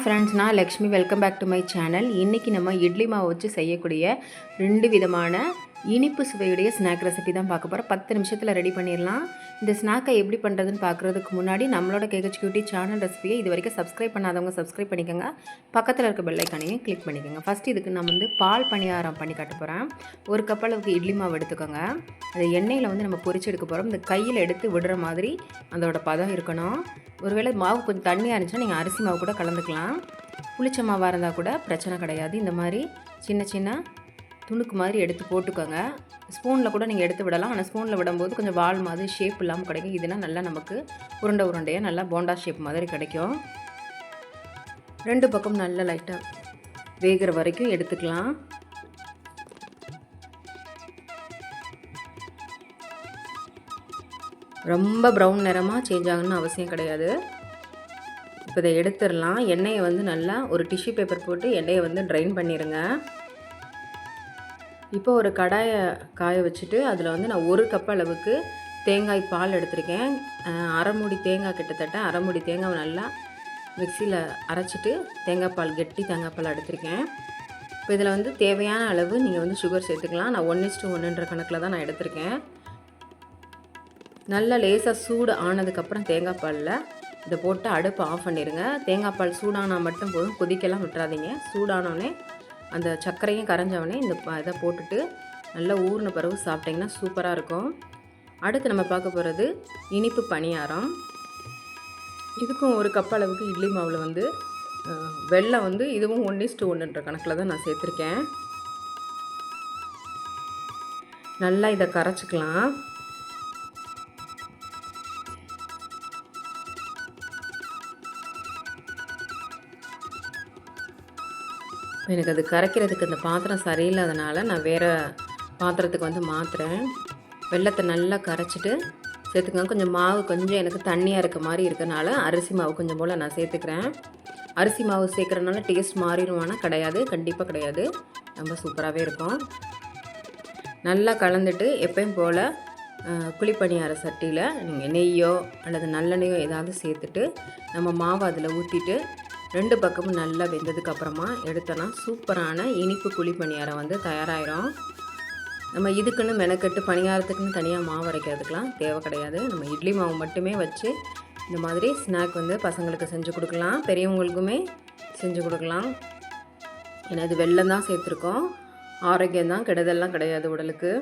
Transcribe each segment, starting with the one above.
Friends நான் Lakshmi. Welcome back to my channel இன்றைக்கி நம்ம இட்லி மாவு வச்சு செய்யக்கூடிய ரெண்டு விதமான இனிப்பு சுவையுடைய ஸ்நாக் ரெசிபி தான் பார்க்க போகிறோம் பத்து நிமிஷத்தில் ரெடி பண்ணிடலாம். இந்த ஸ்நாக்கை எப்படி பண்ணுறதுன்னு பார்க்குறதுக்கு முன்னாடி நம்மளோட கேகச் கியூட்டி சேனல் ரெசிபியை இது வரைக்கும் சப்ஸ்கிரைப் பண்ணாதவங்க சப்ஸ்கிரைப் பண்ணிக்கோங்க. பக்கத்தில் இருக்க பெல்லைக்கானையும் கிளிக் பண்ணிக்கோங்க. ஃபஸ்ட் இதுக்கு நான் வந்து பால் பணியாரம் பண்ணி காட்ட போகிறேன் ஒரு கப் அளவுக்கு இட்லி மாவு எடுத்துக்கோங்க. அதை எண்ணெயில் வந்து நம்ம பொரிச்சு எடுக்க போகிறோம் இந்த கையில் எடுத்து விடுற மாதிரி அதோட பதம் இருக்கணும். ஒருவேளை மாவு கொஞ்சம் தண்ணியாக இருந்துச்சுன்னா நீங்கள் அரிசி மாவு கூட கலந்துக்கலாம். புளிச்ச மாவாக இருந்தால் கூட பிரச்சனை கிடையாது. இந்த மாதிரி சின்ன சின்ன துணுக்கு மாதிரி எடுத்து போட்டுக்கோங்க. ஸ்பூனில் கூட நீங்கள் எடுத்து விடலாம். ஆனால் ஸ்பூனில் விடும்போது கொஞ்சம் வால் மாதிரி ஷேப் இல்லாமல் கிடைக்கும். இதுனா நல்லா நமக்கு உருண்டை உருண்டையாக நல்லா போண்டா ஷேப் மாதிரி கிடைக்கும். ரெண்டு பக்கம் நல்லா லைட்டாக வேகிற வரைக்கும் எடுத்துக்கலாம். ரொம்ப ப்ரௌன் நிறமாக சேஞ்ச் ஆகணும்னு அவசியம் கிடையாது. இப்போ இதை எடுத்துடலாம். எண்ணெயை வந்து நல்லா ஒரு டிஷ்யூ பேப்பர் போட்டு எண்ணெயை வந்து ட்ரைன் பண்ணிடுங்க இப்போ ஒரு கடாயை காய வச்சுட்டு அதில் வந்து நான் ஒரு கப் அளவுக்கு தேங்காய் பால் எடுத்திருக்கேன். அரைமுடி தேங்காய் கிட்டத்தட்ட அரைமுடி தேங்காய் தேங்காவை நல்லா மிக்சியில் அரைச்சிட்டு தேங்காய் பால் கெட்டி தேங்காய் பால் எடுத்திருக்கேன். இப்போ இதில் வந்து தேவையான அளவு நீங்கள் வந்து சுகர் சேர்த்துக்கலாம். நான் ஒன் இஸ்டு ஒன்றுன்ற கணக்கில் தான் நான் எடுத்திருக்கேன். நல்லா லேசாக சூடு ஆனதுக்கப்புறம் தேங்காய் பாலில் இதை போட்டு அடுப்பை ஆஃப் பண்ணிடுங்க தேங்காய் பால் சூடானால் மட்டும் போதும். கொதிக்கலாம் விட்டுறாதீங்க. சூடானோடனே அந்த சர்க்கரையும் கரைஞ்சவொடனே இந்த இதை போட்டுட்டு நல்லா ஊறின பிறகு சாப்பிட்டிங்கன்னா சூப்பராக இருக்கும். அடுத்து நம்ம பார்க்க போகிறது இனிப்பு பணியாரம். இதுக்கும் ஒரு கப் அளவுக்கு இட்லி மாவில் வந்து வெள்ளம் வந்து இதுவும் ஒன் இஸ்டு ஒன்றுன்ற கணக்கில் தான் நான் சேர்த்துருக்கேன். நல்லா இதை கரைச்சிக்கலாம். எனக்கு அது கரைக்கிறதுக்கு அந்த பாத்திரம் சரியில்லாதனால நான் வேறு பாத்திரத்துக்கு வந்து மாற்றுறேன் வெள்ளத்தை நல்லா கரைச்சிட்டு சேர்த்துக்கோங்க. கொஞ்சம் மாவு கொஞ்சம் எனக்கு தண்ணியாக இருக்க மாதிரி இருக்கனால அரிசி மாவு கொஞ்சம் போல் நான் சேர்த்துக்கிறேன். அரிசி மாவு சேர்க்குறதுனால டேஸ்ட் மாறிடுவானா? கிடையாது. கண்டிப்பாக கிடையாது. ரொம்ப சூப்பராகவே இருக்கும். நல்லா கலந்துட்டு எப்பயும் போல் குழிப்பணியார சட்டியில் நீங்கள் நெய்யோ அல்லது நல்லெண்ணெயோ ஏதாவது சேர்த்துட்டு நம்ம மாவு அதில் ஊற்றிட்டு ரெண்டு பக்கமும் நல்லா வெந்ததுக்கு அப்புறமா எடுத்தோன்னா சூப்பரான இனிப்பு குழி பணியாரம் வந்து தயாராகிடும் நம்ம இதுக்குன்னு மெனக்கெட்டு பணியாரத்துக்குன்னு தனியாக மாவு அரைக்கிறதுக்கெலாம் தேவை கிடையாது. நம்ம இட்லி மாவு மட்டுமே வச்சு இந்த மாதிரி ஸ்நாக் வந்து பசங்களுக்கு செஞ்சு கொடுக்கலாம். பெரியவங்களுக்குமே செஞ்சு கொடுக்கலாம். ஏன்னா இது வெள்ளம் தான் சேர்த்துருக்கோம். ஆரோக்கியம் தான் கெடுதல்லாம் கிடையாது உடலுக்கு.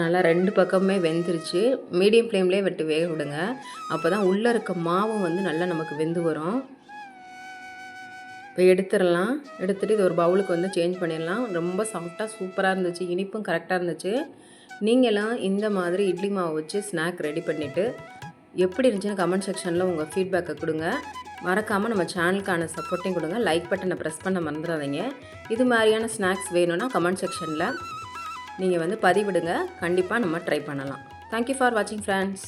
நல்லா ரெண்டு பக்கமுமே வெந்துருச்சு. மீடியம் ஃப்ளேம்லேயே விட்டு வேக விடுங்க. அப்போ தான் உள்ளே இருக்க மாவும் வந்து நல்லா நமக்கு வெந்து வரும். இப்போ எடுத்துடலாம். எடுத்துகிட்டு இது ஒரு பவுலுக்கு வந்து சேஞ்ச் பண்ணிடலாம். ரொம்ப சாஃப்டாக சூப்பராக இருந்துச்சு. இனிப்பும் கரெக்டாக இருந்துச்சு. நீங்களாம் இந்த மாதிரி இட்லி மாவு வச்சு ஸ்நாக் ரெடி பண்ணிவிட்டு எப்படி இருந்துச்சுன்னு கமெண்ட் செக்ஷனில் உங்கள் ஃபீட்பேக்கை கொடுங்க. மறக்காமல் நம்ம சேனலுக்கான சப்போர்ட்டையும் கொடுங்க. லைக் பட்டனை ப்ரெஸ் பண்ண மறந்துடாதீங்க. இது மாதிரியான ஸ்நாக்ஸ் வேணும்னா கமெண்ட் செக்ஷனில் நீங்கள் வந்து பதிவிடுங்க. கண்டிப்பாக நம்ம ட்ரை பண்ணலாம். தேங்க்யூ ஃபார் வாட்சிங் ஃப்ரெண்ட்ஸ்